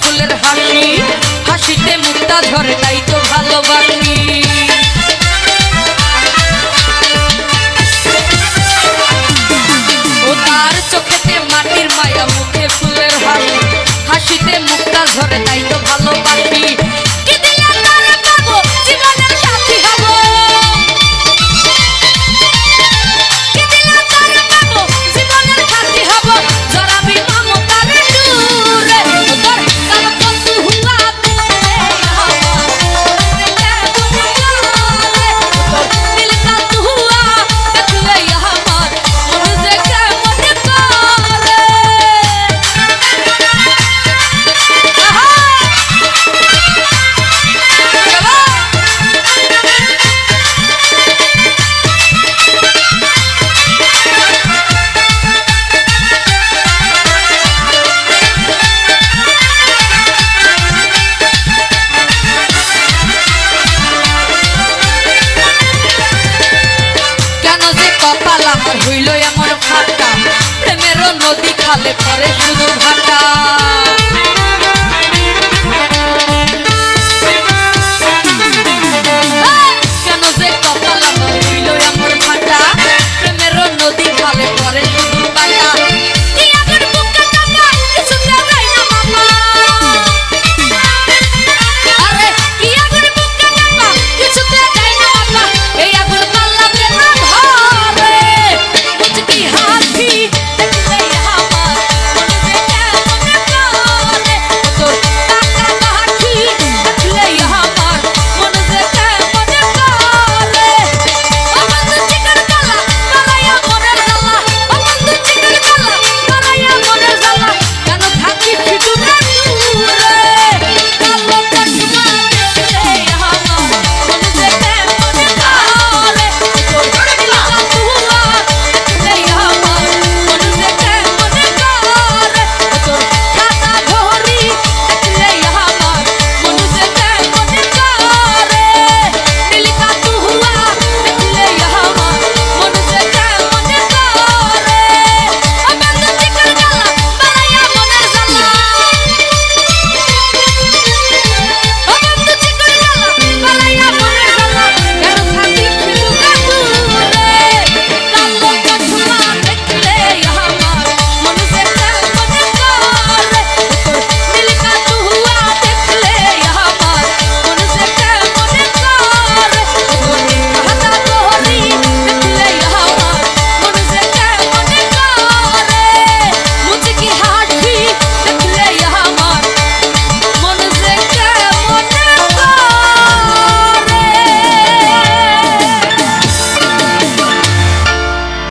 ফুলের হাসি হাসিতে মুক্তা ঝরে, তাই তো ভালোবাসি। ও তার চোখেতে মাটির মায়া, মুখে ফুলের হাসি হাসিতে মুক্তা ঝরে আমার হইল আমার ফাটা প্রেমের নদী খালে পরে শুধু ভাটা।